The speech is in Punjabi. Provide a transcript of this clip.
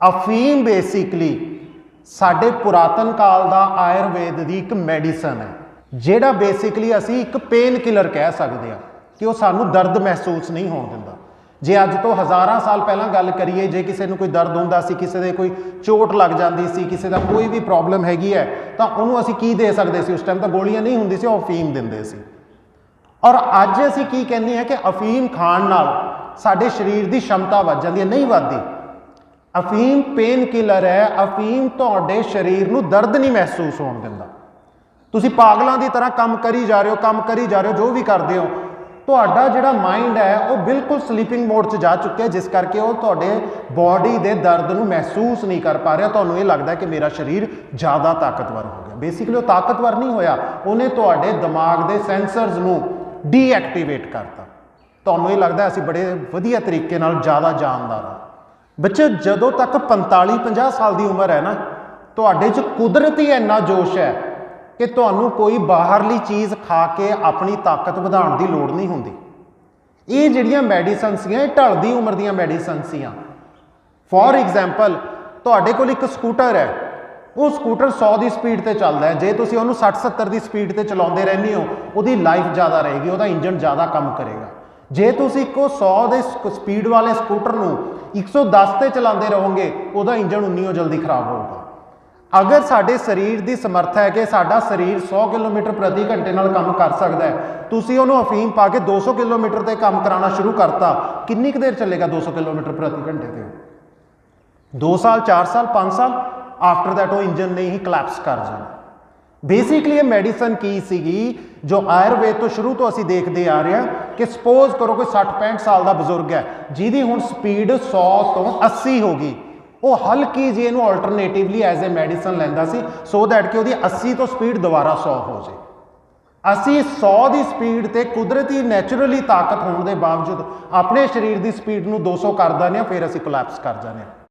ਅਫੀਮ ਬੇਸਿਕਲੀ ਸਾਡੇ ਪੁਰਾਤਨ ਕਾਲ ਦਾ ਆਯੁਰਵੇਦ ਦੀ ਇੱਕ ਮੈਡੀਸਨ ਹੈ, ਜਿਹੜਾ ਬੇਸਿਕਲੀ ਅਸੀਂ ਇੱਕ ਪੇਨ ਕਿਲਰ ਕਹਿ ਸਕਦੇ ਆ ਕਿ ਉਹ ਸਾਨੂੰ ਦਰਦ ਮਹਿਸੂਸ ਨਹੀਂ ਹੋਣ ਦਿੰਦਾ। ਜੇ ਅੱਜ ਤੋਂ ਹਜ਼ਾਰਾਂ ਸਾਲ ਪਹਿਲਾਂ ਗੱਲ ਕਰੀਏ, ਜੇ ਕਿਸੇ ਨੂੰ ਕੋਈ ਦਰਦ ਹੁੰਦਾ ਸੀ, ਕਿਸੇ ਦੇ ਕੋਈ ਚੋਟ ਲੱਗ ਜਾਂਦੀ ਸੀ, ਕਿਸੇ ਦਾ ਕੋਈ ਵੀ ਪ੍ਰੋਬਲਮ ਹੈਗੀ ਹੈ, ਤਾਂ ਉਹਨੂੰ ਅਸੀਂ ਕੀ ਦੇ ਸਕਦੇ ਸੀ? ਉਸ ਟਾਈਮ ਤਾਂ ਗੋਲੀਆਂ ਨਹੀਂ ਹੁੰਦੀ ਸੀ, ਉਹ ਅਫੀਮ ਦਿੰਦੇ ਸੀ। ਔਰ ਅੱਜ ਅਸੀਂ ਕੀ ਕਹਿੰਦੇ ਆ ਕਿ ਅਫੀਮ ਖਾਣ ਨਾਲ ਸਾਡੇ ਸਰੀਰ ਦੀ ਸ਼ਮਤਾ ਵੱਧ ਜਾਂਦੀ ਹੈ, ਨਹੀਂ ਵੱਧਦੀ। ਅਫੀਮ ਪੇਨ ਕਿਲਰ ਹੈ, ਅਫੀਮ ਤੁਹਾਡੇ ਸਰੀਰ ਨੂੰ ਦਰਦ ਨਹੀਂ ਮਹਿਸੂਸ ਹੋਣ ਦਿੰਦਾ। ਤੁਸੀਂ ਪਾਗਲਾਂ ਦੀ ਤਰ੍ਹਾਂ ਕੰਮ ਕਰੀ ਜਾ ਰਹੇ ਹੋ, ਕੰਮ ਕਰੀ ਜਾ ਰਹੇ ਹੋ, ਜੋ ਵੀ ਕਰਦੇ ਹੋ, ਤੁਹਾਡਾ ਜਿਹੜਾ ਮਾਈਂਡ ਹੈ, ਉਹ ਬਿਲਕੁਲ ਸਲੀਪਿੰਗ ਮੋਡ 'ਚ ਜਾ ਚੁੱਕਿਆ ਜਿਸ ਕਰਕੇ ਉਹ ਤੁਹਾਡੇ ਬਾਡੀ ਦੇ ਦਰਦ ਨੂੰ ਮਹਿਸੂਸ ਨਹੀਂ ਕਰ ਪਾ ਰਿਹਾ। ਤੁਹਾਨੂੰ ਇਹ ਲੱਗਦਾ ਕਿ ਮੇਰਾ ਸਰੀਰ ਜ਼ਿਆਦਾ ਤਾਕਤਵਰ ਹੋ ਗਿਆ। ਬੇਸਿਕਲੀ ਉਹ ਤਾਕਤਵਰ ਨਹੀਂ ਹੋਇਆ, ਉਹਨੇ ਤੁਹਾਡੇ ਦਿਮਾਗ ਦੇ ਸੈਂਸਰਸ ਨੂੰ ਡੀਐਕਟੀਵੇਟ ਕਰਤਾ। ਤੁਹਾਨੂੰ ਇਹ ਲੱਗਦਾ ਅਸੀਂ ਬੜੇ ਵਧੀਆ ਤਰੀਕੇ ਨਾਲ ਜ਼ਿਆਦਾ ਜਾਣਦਾਰ ਹਾਂ। ਬੱਚੇ, ਜਦੋਂ ਤੱਕ 45 50 ਸਾਲ ਦੀ ਉਮਰ ਹੈ ਨਾ, ਤੁਹਾਡੇ 'ਚ ਕੁਦਰਤੀ ਇੰਨਾ ਜੋਸ਼ ਹੈ ਕਿ ਤੁਹਾਨੂੰ ਕੋਈ ਬਾਹਰਲੀ ਚੀਜ਼ ਖਾ ਕੇ ਆਪਣੀ ਤਾਕਤ ਵਧਾਉਣ ਦੀ ਲੋੜ ਨਹੀਂ ਹੁੰਦੀ। ਇਹ ਜਿਹੜੀਆਂ ਮੈਡੀਸਨ ਸੀਆਂ ਇਹ ਢਲਦੀ ਉਮਰ ਦੀਆਂ ਮੈਡੀਸਨ ਸੀਆਂ ਫੋਰ ਐਗਜ਼ਾਮਪਲ ਤੁਹਾਡੇ ਕੋਲ ਇੱਕ ਸਕੂਟਰ ਹੈ, ਉਹ ਸਕੂਟਰ 100 ਦੀ ਸਪੀਡ ਤੇ ਚੱਲਦਾ ਹੈ। ਜੇ ਤੁਸੀਂ ਉਹਨੂੰ 60 70 ਦੀ ਸਪੀਡ ਤੇ ਚਲਾਉਂਦੇ ਰਹਿੰਦੇ ਹੋ, ਉਹਦੀ ਲਾਈਫ ਜ਼ਿਆਦਾ ਰਹੇਗੀ, ਉਹਦਾ ਇੰਜਨ ਜ਼ਿਆਦਾ ਕੰਮ ਕਰੇਗਾ। ਜੇ ਤੁਸੀਂ ਇੱਕੋ 100 ਦੇ ਸਪੀਡ ਵਾਲੇ ਸਕੂਟਰ ਨੂੰ 110 ਤੇ ਚਲਾਉਂਦੇ ਰਹੋਗੇ, ਉਹਦਾ ਇੰਜਨ ਉਨੀ ਓ ਜਲਦੀ ਖਰਾਬ ਹੋਊਗਾ। ਅਗਰ ਸਾਡੇ ਸਰੀਰ ਦੀ ਸਮਰੱਥਾ ਹੈ ਕਿ ਸਾਡਾ ਸਰੀਰ 100 ਕਿਲੋਮੀਟਰ ਪ੍ਰਤੀ ਘੰਟੇ ਨਾਲ ਕੰਮ ਕਰ ਸਕਦਾ ਹੈ, ਤੁਸੀਂ ਉਹਨੂੰ ਅਫੀਮ ਪਾ ਕੇ 200 ਕਿਲੋਮੀਟਰ ਤੇ ਕੰਮ ਕਰਾਉਣਾ ਸ਼ੁਰੂ ਕਰਤਾ, ਕਿੰਨੀ ਕੁ ਦੇਰ ਚੱਲੇਗਾ 200 ਕਿਲੋਮੀਟਰ ਪ੍ਰਤੀ ਘੰਟੇ ਤੇ? 2 ਸਾਲ 4 ਸਾਲ 5 ਸਾਲ ਆਫਟਰ ਦੈਟ ਉਹ ਇੰਜਨ ਨੇ ਹੀ ਕਲੈਪਸ ਕਰ ਜਾਣਾ। ਬੇਸਿਕਲੀ ਇਹ ਮੈਡੀਸਨ ਕੀ ਸੀਗੀ? ਜੋ ਆਯੁਰਵੇਦ ਤੋਂ ਸ਼ੁਰੂ ਤੋਂ ਅਸੀਂ ਦੇਖਦੇ ਆ ਰਹੇ ਹਾਂ ਕਿ ਸਪੋਜ਼ ਕਰੋ ਕੋਈ 60 65 ਸਾਲ ਦਾ ਬਜ਼ੁਰਗ ਹੈ, ਜਿਹਦੀ ਹੁਣ ਸਪੀਡ 100 ਤੋਂ 80 ਹੋ ਗਈ। ਉਹ ਹਲਕੀ ਜਿਹੀ ਇਹਨੂੰ ਆਲਟਰਨੇਟਿਵਲੀ ਐਜ਼ ਅ ਮੈਡੀਸਨ ਲੈਂਦਾ ਸੀ ਸੋ ਦੈਟ ਕਿ ਉਹਦੀ 80 ਤੋਂ ਸਪੀਡ ਦੁਬਾਰਾ 100 ਹੋ ਜਾਏ ਅਸੀਂ 100 ਦੀ ਸਪੀਡ ਤੇ ਕੁਦਰਤੀ ਨੇਚਰਲੀ ਤਾਕਤ ਹੋਣ ਦੇ ਬਾਵਜੂਦ ਆਪਣੇ ਸਰੀਰ ਦੀ ਸਪੀਡ ਨੂੰ 200 ਕਰ ਦਿੰਦੇ ਹਾਂ, ਫਿਰ ਅਸੀਂ ਕੋਲੈਪਸ ਕਰ ਜਾਂਦੇ ਹਾਂ।